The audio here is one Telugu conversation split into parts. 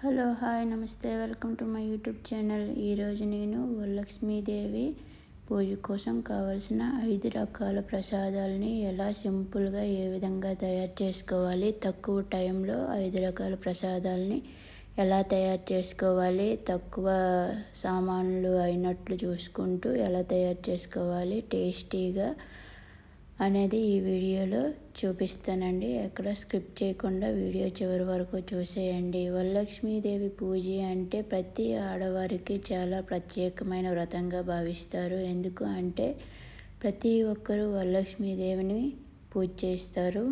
హలో హాయ్ నమస్తే. Welcome to my YouTube channel. ఈరోజు నేను వరలక్ష్మీదేవి పూజ కోసం కావలసిన ఐదు రకాల ప్రసాదాలని ఎలా సింపుల్గా ఏ విధంగా తయారు చేసుకోవాలి తక్కువ టైంలో ఐదు రకాల ప్రసాదాలని ఎలా తయారు చేసుకోవాలి తక్కువ సామాన్లు అయినట్లు చూసుకుంటూ ఎలా తయారు చేసుకోవాలి టేస్టీగా అనేది ఈ వీడియోలో చూపిస్తానండి. ఎక్కడ స్క్రిప్ట్ చేయకుండా వీడియో చివరి వరకు చూసేయండి. వరలక్ష్మీదేవి పూజ అంటే ప్రతి ఆడవారికి చాలా ప్రత్యేకమైన వ్రతంగా భావిస్తారు. ఎందుకు అంటే ప్రతి ఒక్కరూ వరలక్ష్మీదేవిని పూజ చేస్తారు.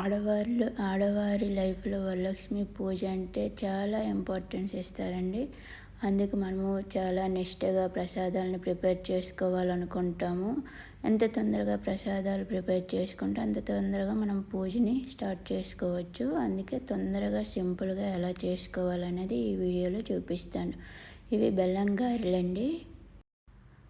ఆడవాళ్ళు ఆడవారి లైఫ్లో వరలక్ష్మి పూజ అంటే చాలా ఇంపార్టెన్స్ ఇస్తారండి. అందుకు మనము చాలా నిష్టగా ప్రసాదాలను ప్రిపేర్ చేసుకోవాలనుకుంటాము. ఎంత తొందరగా ప్రసాదాలు ప్రిపేర్ చేసుకుంటే అంత తొందరగా మనం పూజని స్టార్ట్ చేసుకోవచ్చు. అందుకే తొందరగా సింపుల్గా ఎలా చేసుకోవాలనేది ఈ వీడియోలో చూపిస్తాను. ఇవి బెల్లం గారెలండి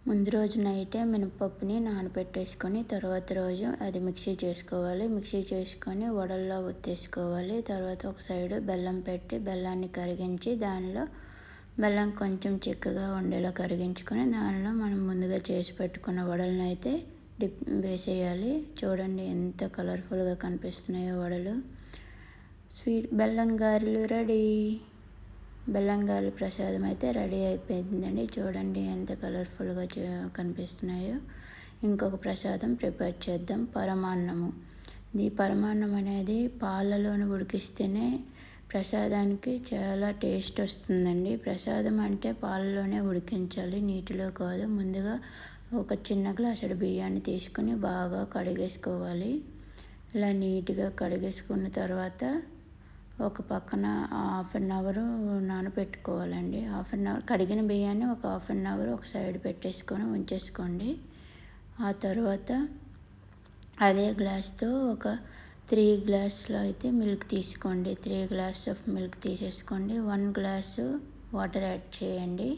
ముందు రోజు నైటే మినపప్పుని నానబెట్టేసుకొని తర్వాత రోజు అది మిక్సీ చేసుకోవాలి. మిక్సీ చేసుకొని వడల్లో ఒత్తేసుకోవాలి. తర్వాత ఒక సైడు బెల్లం పెట్టి బెల్లాన్ని కరిగించి దానిలో బెల్లం కొంచెం చిక్కగా ఉండేలా కరిగించుకొని దానిలో మనం ముందుగా చేసి పెట్టుకున్న వడలను అయితే డిప్ వేసేయాలి. చూడండి ఎంత కలర్ఫుల్గా కనిపిస్తున్నాయో వడలు. స్వీట్ బెల్లం గారెలు రెడీ. బెల్లం గారెలు ప్రసాదం అయితే రెడీ అయిపోయిందండి. చూడండి ఎంత కలర్ఫుల్గా కనిపిస్తున్నాయో. ఇంకొక ప్రసాదం ప్రిపేర్ చేద్దాం. పరమాన్నము. ఈ పరమాన్నం అనేది పాలలోని ఉడికిస్తేనే ప్రసాదానికి చాలా టేస్ట్ వస్తుందండి. ప్రసాదం అంటే పాలలోనే ఉడికించాలి నీటిలో కాదు. ముందుగా ఒక చిన్న గ్లాసుడు బియ్యాన్ని తీసుకొని బాగా కడిగేసుకోవాలి. ఇలా నీట్గా కడిగేసుకున్న తర్వాత ఒక పక్కన హాఫ్ అన్ అవర్ నానబెట్టుకోవాలండి హాఫ్ అన్ అవర్ కడిగిన బియ్యాన్ని ఒక హాఫ్ అన్ అవర్ ఒక సైడ్ పెట్టేసుకొని ఉంచేసుకోండి. ఆ తర్వాత అదే గ్లాస్తో ఒక త్రీ గ్లాసులో అయితే మిల్క్ తీసుకోండి. త్రీ గ్లాస్ ఆఫ్ మిల్క్ తీసేసుకోండి. వన్ గ్లాసు వాటర్ యాడ్ చేయండి.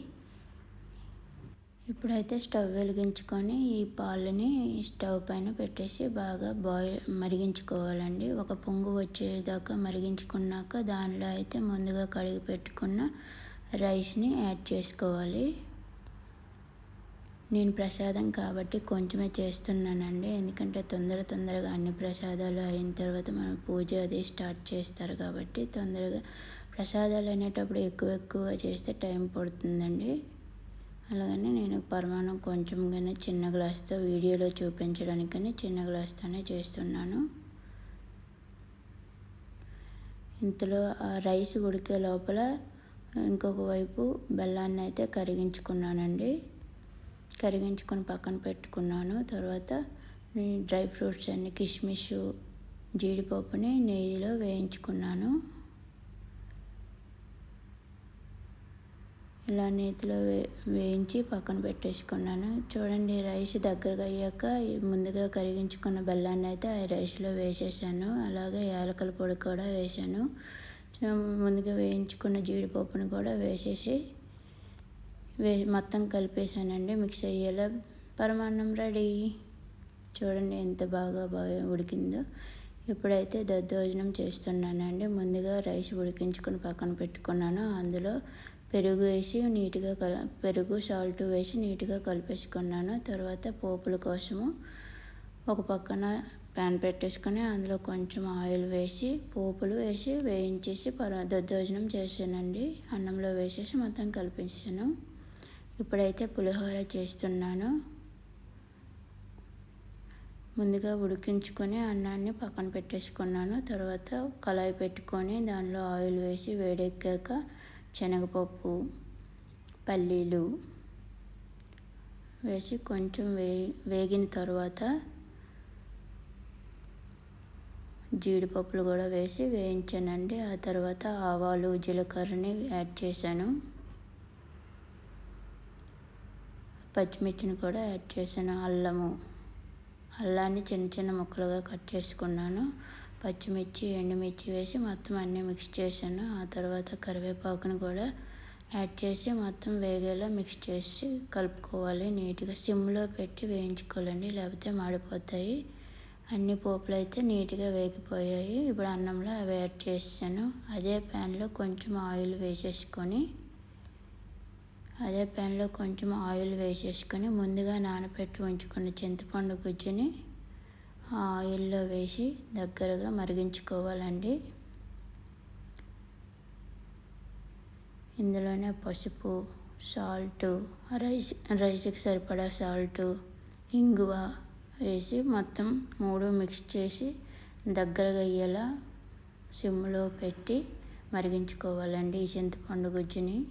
ఇప్పుడైతే స్టవ్ వెలిగించుకొని ఈ పాలని స్టవ్ పైన పెట్టేసి బాగా బాయిల్ మరిగించుకోవాలండి. ఒక పొంగు వచ్చేదాకా మరిగించుకున్నాక దానిలో అయితే ముందుగా కడిగి పెట్టుకున్న రైస్ని యాడ్ చేసుకోవాలి. నేను ప్రసాదం కాబట్టి కొంచెమే చేస్తున్నానండి. ఎందుకంటే తొందర తొందరగా అన్ని ప్రసాదాలు అయిన తర్వాత మనం పూజ అది స్టార్ట్ చేస్తారు కాబట్టి తొందరగా ప్రసాదాలు అనేటప్పుడు ఎక్కువ ఎక్కువగా చేస్తే టైం పడుతుందండి. అలాగని నేను పరమాణం కొంచెంగానే చిన్న గ్లాస్తో వీడియోలో చూపించడానికని చిన్న గ్లాస్తోనే చేస్తున్నాను. ఇంతలో ఆ రైస్ ఉడికే లోపల ఇంకొక వైపు బెల్లాన్ని అయితే కరిగించుకున్నానండి. కరిగించుకొని పక్కన పెట్టుకున్నాను. తర్వాత డ్రై ఫ్రూట్స్ అన్ని కిస్మిస్ జీడిపప్పుని నెయ్యిలో వేయించుకున్నాను. ఇలా నేతిలో వే వేయించి పక్కన పెట్టేసుకున్నాను. చూడండి రైస్ దగ్గరగా అయ్యాక ముందుగా కరిగించుకున్న బెల్లాన్ని అయితే ఆ రైస్లో వేసేసాను. అలాగే యాలకల పొడి కూడా వేసాను. ముందుగా వేయించుకున్న జీడిపప్పుని కూడా వేసేసి వే మొత్తం కలిపేసానండి మిక్స్ అయ్యేలా పరమాన్నం రెడీ. చూడండి ఎంత బాగా బాగా ఉడికిందో. ఇప్పుడైతే దద్దోజనం చేస్తున్నానండి. ముందుగా రైస్ ఉడికించుకొని పక్కన పెట్టుకున్నాను. అందులో పెరుగు వేసి నీట్గా కల పెరుగు సాల్ట్ వేసి నీట్గా కలిపేసుకున్నాను. తర్వాత పోపుల కోసము ఒక పక్కన ప్యాన్ పెట్టేసుకొని అందులో కొంచెం ఆయిల్ వేసి పోపులు వేసి వేయించేసి పర దద్దోజనం చేశానండి. అన్నంలో వేసేసి మొత్తం కలిపేసాను ఇప్పుడైతే పులిహోర చేస్తున్నాను. ముందుగా ఉడికించుకొని అన్నాన్ని పక్కన పెట్టేసుకున్నాను. తర్వాత కళాయి పెట్టుకొని దానిలో ఆయిల్ వేసి వేడెక్కాక శనగపప్పు పల్లీలు వేసి కొంచెం వే వేగిన తర్వాత జీడిపప్పులు కూడా వేసి వేయించానండి. ఆ తర్వాత ఆవాలు జీలకర్రని యాడ్ చేశాను. పచ్చిమిర్చిని కూడా యాడ్ చేశాను. అల్లము. అల్లాన్ని చిన్న చిన్న ముక్కలుగా కట్ చేసుకున్నాను. పచ్చిమిర్చి ఎండుమిర్చి వేసి మొత్తం అన్నీ మిక్స్ చేశాను. ఆ తర్వాత కరివేపాకును కూడా యాడ్ చేసి మొత్తం వేగేలా మిక్స్ చేసి కలుపుకోవాలి. నీట్గా సిమ్లో పెట్టి వేయించుకోవాలండి. లేకపోతే మాడిపోతాయి. అన్ని పోపులు అయితే నీట్గా వేగిపోయాయి. ఇప్పుడు అన్నంలో అవి యాడ్ చేసాను అదే ప్యాన్లో కొంచెం ఆయిల్ వేసేసుకొని అదే ప్యాన్లో కొంచెం ఆయిల్ వేసేసుకొని ముందుగా నానబెట్టి ఉంచుకున్న చింతపండు గుజ్జుని ఆ ఆయిల్లో వేసి దగ్గరగా మరిగించుకోవాలండి. ఇందులోనే పసుపు సాల్ట్ రైస్ రైస్కి సరిపడా సాల్ట్ ఇంగువ వేసి మొత్తం మూడు మిక్స్ చేసి దగ్గరగా అయ్యేలా సిమ్లో పెట్టి మరిగించుకోవాలండి ఈ చింతపండు గుజ్జుని.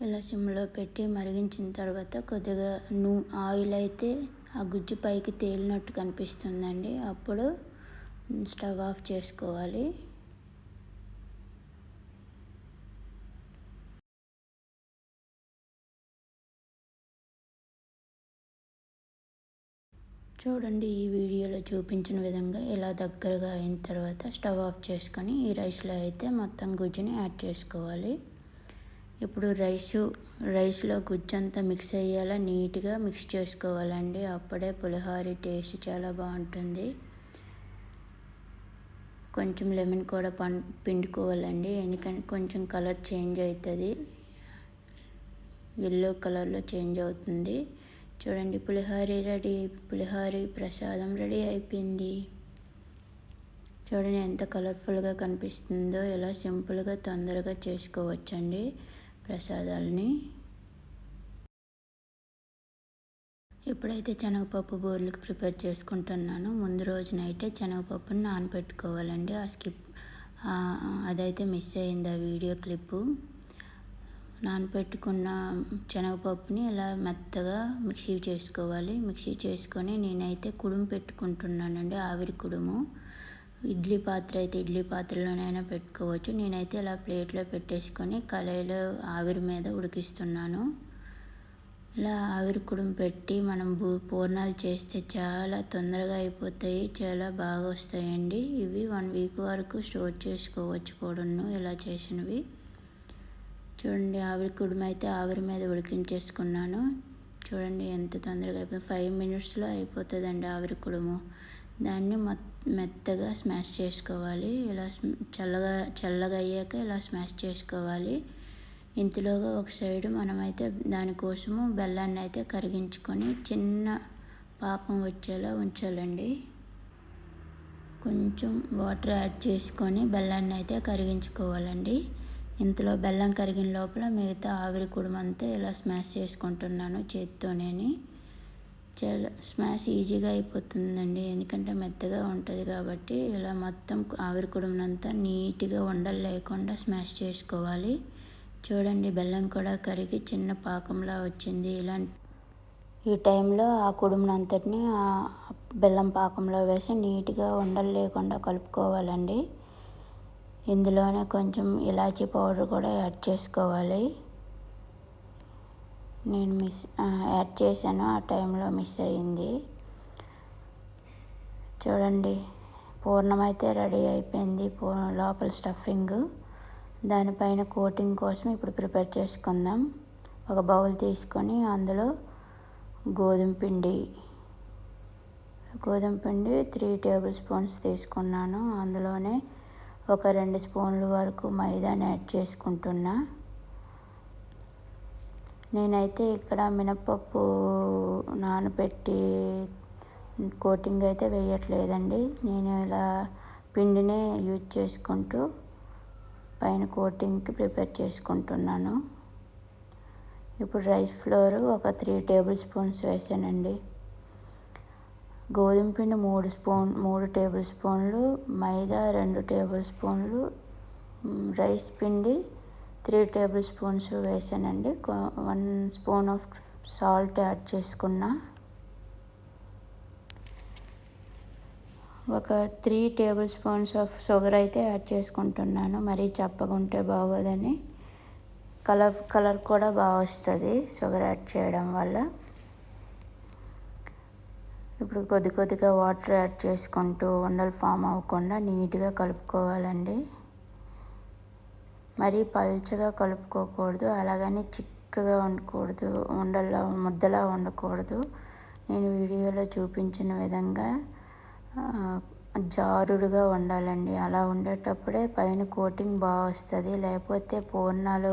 ఇలా సిమ్లో పెట్టి మరిగించిన తర్వాత కొద్దిగా నూ ఆయిల్ అయితే ఆ గుజ్జు పైకి తేలినట్టు కనిపిస్తుందండి. అప్పుడు స్టవ్ ఆఫ్ చేసుకోవాలి. చూడండి ఈ వీడియోలో చూపించిన విధంగా ఇలా దగ్గరగా అయిన తర్వాత స్టవ్ ఆఫ్ చేసుకొని ఈ రైస్లో అయితే మొత్తం గుజ్జుని యాడ్ చేసుకోవాలి. ఇప్పుడు రైసు రైస్లో గుజ్జంతా మిక్స్ అయ్యేలా నీట్గా మిక్స్ చేసుకోవాలండి. అప్పుడే పులిహోర టేస్ట్ చాలా బాగుంటుంది. కొంచెం లెమన్ కూడా పం పిండుకోవాలండి. ఎందుకంటే కొంచెం కలర్ చేంజ్ అవుతుంది ఎల్లో కలర్లో చేంజ్ అవుతుంది. చూడండి పులిహోర రెడీ పులిహోర ప్రసాదం రెడీ అయిపోయింది. చూడండి ఎంత కలర్ఫుల్గా కనిపిస్తుందో ఎలా సింపుల్గా తొందరగా చేసుకోవచ్చండి. ప్రసాదాలని. ఇప్పుడైతే శనగపప్పు బోర్లకు ప్రిపేర్ చేసుకుంటున్నాను ముందు రోజునైతే శనగపప్పుని నానబెట్టుకోవాలండి ఆ స్కిప్ అదైతే మిస్ అయింది ఆ వీడియో క్లిప్పు. నానబెట్టుకున్న శనగపప్పుని ఇలా మెత్తగా మిక్సీ చేసుకోవాలి. మిక్సీ చేసుకొని నేనైతే కుడుము పెట్టుకుంటున్నానండి ఆవిరి కుడుము. ఇడ్లీ పాత్ర అయితే ఇడ్లీ పాత్రలోనైనా పెట్టుకోవచ్చు. నేనైతే ఇలా ప్లేట్లో పెట్టేసుకొని కళాయిలో ఆవిరి మీద ఉడికిస్తున్నాను. ఇలా ఆవిరి కుడుం పెట్టి మనం భూ పూర్ణాలు చేస్తే చాలా తొందరగా అయిపోతాయి చాలా బాగా వస్తాయండి. ఇవి వన్ వీక్ వరకు స్టోర్ చేసుకోవచ్చు కూడాను ఇలా చేసినవి. చూడండి ఆవిరి కుడుమ అయితే ఆవిరి మీద ఉడికించేసుకున్నాను. చూడండి ఎంత తొందరగా అయిపోయింది ఫైవ్ మినిట్స్లో అయిపోతుందండి ఆవిరి కుడుము. దాన్ని మెత్తగా స్మాష్ చేసుకోవాలి. ఇలా చల్లగా చల్లగా అయ్యాక ఇలా స్మాష్ చేసుకోవాలి. ఇంతలోగా ఒక సైడు మనమైతే దానికోసము బెల్లాన్ని అయితే కరిగించుకొని చిన్న పాపం వచ్చేలా ఉంచాలండి. కొంచెం వాటర్ యాడ్ చేసుకొని బెల్లాన్ని అయితే కరిగించుకోవాలండి. ఇంతలో బెల్లం కరిగిన లోపల మిగతా ఆవిరి కుడుమంతా ఇలా స్మాష్ చేసుకుంటున్నాను చేతితోనేని. చాలా స్మాష్ ఈజీగా అయిపోతుందండి. ఎందుకంటే మెత్తగా ఉంటుంది కాబట్టి ఇలా మొత్తం ఆవిరి కుడుమునంతా నీట్గా ఉండలు లేకుండా స్మాష్ చేసుకోవాలి. చూడండి బెల్లం కూడా కరిగి చిన్న పాకంలా వచ్చింది. ఇలాంటి ఈ టైంలో ఆ కుడుమునంతటిని బెల్లం పాకంలో వేసి నీట్గా ఉండలు లేకుండా కలుపుకోవాలండి. ఇందులోనే కొంచెం ఇలాచీ పౌడర్ కూడా యాడ్ చేసుకోవాలి. నేను మిస్ యాడ్ చేశాను. ఆ టైంలో మిస్ అయ్యింది. చూడండి. పూర్ణం అయితే రెడీ అయిపోయింది. లోపల స్టఫింగ్. దానిపైన కోటింగ్ కోసం ఇప్పుడు ప్రిపేర్ చేసుకుందాం. ఒక బౌల్ తీసుకొని అందులో గోధుమ పిండి గోధుమ పిండి త్రీ టేబుల్ స్పూన్స్ తీసుకున్నాను. అందులోనే ఒక రెండు స్పూన్ల వరకు మైదాని యాడ్ చేసుకుంటున్నా. నేనైతే ఇక్కడ మినప్పప్పు నానబెట్టి కోటింగ్ అయితే వేయట్లేదండి. నేను ఇలా పిండినే యూజ్ చేసుకుంటూ పైన కోటింగ్కి ప్రిపేర్ చేసుకుంటున్నాను. ఇప్పుడు రైస్ ఫ్లోర్ ఒక త్రీ టేబుల్ స్పూన్స్ వేసానండి. గోధుమ పిండి మూడు స్పూన్ మూడు టేబుల్ స్పూన్లు మైదా రెండు టేబుల్ స్పూన్లు రైస్ పిండి త్రీ టేబుల్ స్పూన్స్ వేసానండి. One spoon of salt add చేసుకున్నా. ఒక three tablespoons of sugar అయితే యాడ్ చేసుకుంటున్నాను. మరీ చప్పగా బాగోదని. కలర్ కలర్ కూడా బాగా వస్తుంది షుగర్ యాడ్ చేయడం వల్ల. ఇప్పుడు కొద్ది కొద్దిగా వాటర్ యాడ్ చేసుకుంటూ ఉండలు ఫామ్ అవ్వకుండా నీట్గా కలుపుకోవాలండి. మరీ పల్చగా కలుపుకోకూడదు అలాగని చిక్కగా ఉండకూడదు ఉండలా ముద్దలా ఉండకూడదు. నేను వీడియోలో చూపించిన విధంగా జారుడుగా ఉండాలండి. అలా ఉండేటప్పుడే పైన కోటింగ్ బాగా వస్తుంది. లేకపోతే పూర్ణాలు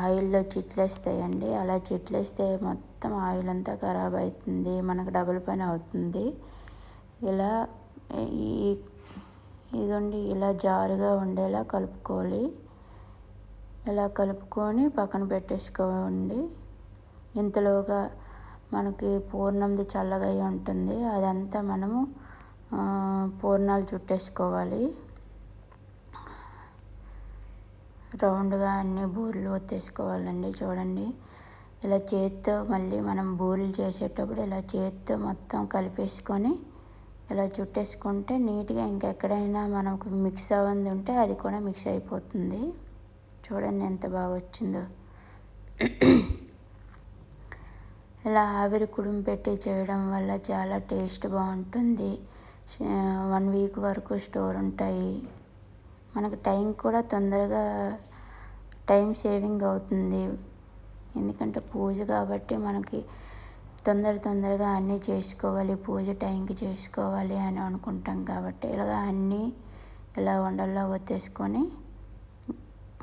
ఆయిల్లో చిట్లేస్తాయండి. అలా చిట్లేస్తే మొత్తం ఆయిల్ అంతా ఖరాబ్ అవుతుంది మనకు డబుల్ పని అవుతుంది. ఇలా ఈ ఇదండి ఇలా జారుగా ఉండేలా కలుపుకోవాలి. ఇలా కలుపుకొని పక్కన పెట్టేసుకోండి. ఇంతలోగా మనకి పూర్ణంది చల్లగా ఉంటుంది. అదంతా మనము పూర్ణాలు చుట్టేసుకోవాలి. రౌండ్గా అన్ని బూరెలు ఒత్తేసుకోవాలండి. చూడండి. ఇలా చేత్తో మళ్ళీ మనం బూరెలు చేసేటప్పుడు ఇలా చేతితో మొత్తం కలిపేసుకొని ఇలా చుట్టేసుకుంటే నీట్గా ఇంకెక్కడైనా మనకు మిక్స్ అవ్వంది ఉంటే అది కూడా మిక్స్ అయిపోతుంది. చూడండి ఎంత బాగా వచ్చిందో. ఇలా ఆవిరి కుడుము పెట్టి చేయడం వల్ల చాలా టేస్ట్ బాగుంటుంది. వన్ వీక్ వరకు స్టోర్ ఉంటాయి. మనకు టైం కూడా తొందరగా టైం సేవింగ్ అవుతుంది. ఎందుకంటే పూజ కాబట్టి మనకి తొందర తొందరగా అన్నీ చేసుకోవాలి పూజ టైంకి చేసుకోవాలి అని అనుకుంటాం కాబట్టి ఇలాగ అన్నీ ఇలా వండల్లో ఒత్తేసుకొని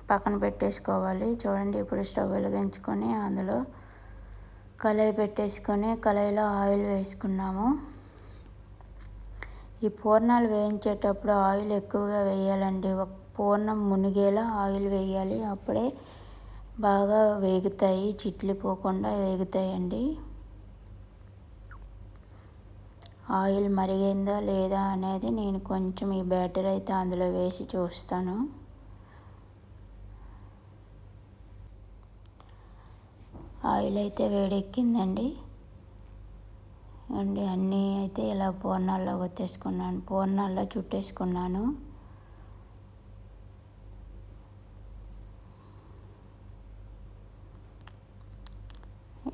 పక్కన పెట్టేసుకోవాలి. చూడండి ఇప్పుడు స్టవ్ వెలిగించుకొని అందులో కళాయి పెట్టేసుకొని కళాయిలో ఆయిల్ వేసుకున్నాము. ఈ పూర్ణాలు వేయించేటప్పుడు ఆయిల్ ఎక్కువగా వేయాలండి. ఒక పూర్ణం మునిగేలా ఆయిల్ వేయాలి. అప్పుడే బాగా వేగుతాయి చిట్లిపోకుండా వేగుతాయండి. ఆయిల్ మరిగిందా లేదా అనేది నేను కొంచెం ఈ బ్యాటర్ అయితే అందులో వేసి చూస్తాను. ఆయిల్ అయితే వేడెక్కిందండి. అండి అన్నీ అయితే ఇలా పూర్ణాల్లో కొట్టేసుకున్నాను పూర్ణాల్లో చుట్టేసుకున్నాను.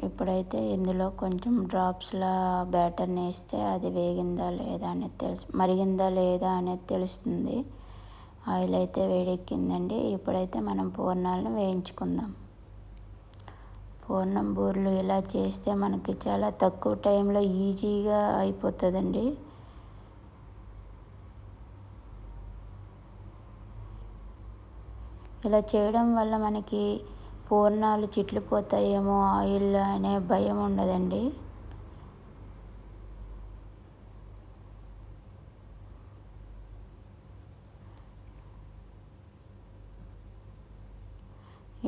ఇప్పుడైతే ఇందులో కొంచెం డ్రాప్స్లా బ్యాటర్ని వేస్తే అది వేగిందా లేదా అనేది తెలుసు మరిగిందా లేదా అనేది తెలుస్తుంది. ఆయిల్ అయితే వేడెక్కిందండి. ఇప్పుడైతే మనం పూర్ణాలను వేయించుకుందాం. ఫోన్ బూరెలు ఇలా చేస్తే మనకి చాలా తక్కువ టైంలో ఈజీగా అయిపోతుందండి. ఇలా చేయడం వల్ల మనకి పూర్ణాలు చిట్లిపోతాయేమో ఆయిల్ అనే భయం ఉండదండి.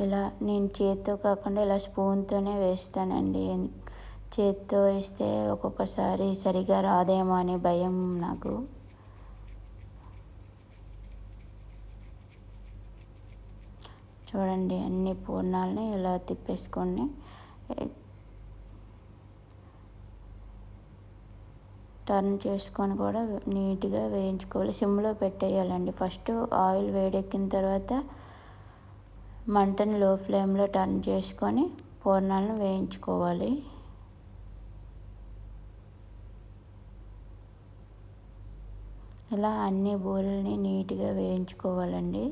ఇలా నేను చేత్తో కాకుండా ఇలా స్పూన్తోనే వేస్తానండి. చేత్తో వేస్తే ఒక్కొక్కసారి సరిగా రాదేమో అనే భయం నాకు. చూడండి అన్ని పూర్ణాలని ఇలా తిప్పేసుకొని టర్న్ చేసుకొని కూడా నీట్గా వేయించుకోవాలి. సిమ్లో పెట్టేయాలండి. ఫస్ట్ ఆయిల్ వేడెక్కిన తర్వాత మంటను లో ఫ్లేమ్లో టర్న్ చేసుకొని పూర్ణాలను వేయించుకోవాలి. ఇలా అన్ని బూరెల్ని నీట్గా వేయించుకోవాలండి.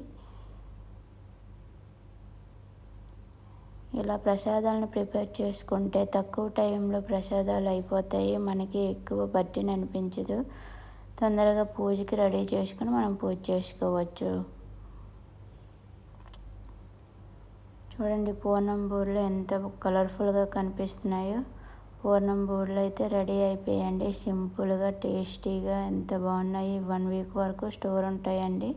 ఇలా ప్రసాదాలను ప్రిపేర్ చేసుకుంటే తక్కువ టైంలో ప్రసాదాలు అయిపోతాయి. మనకి ఎక్కువ బట్టిని అనిపించదు తొందరగా పూజకి రెడీ చేసుకుని మనం పూజ చేసుకోవచ్చు. చూడండి పూర్ణం బూరెలు ఎంత కలర్ఫుల్గా కనిపిస్తున్నాయో. పూర్ణం బూరెలు అయితే రెడీ అయిపోయాయండి సింపుల్గా టేస్టీగా ఎంత బాగున్నాయి. వన్ వీక్ వరకు స్టోర్ ఉంటాయండి.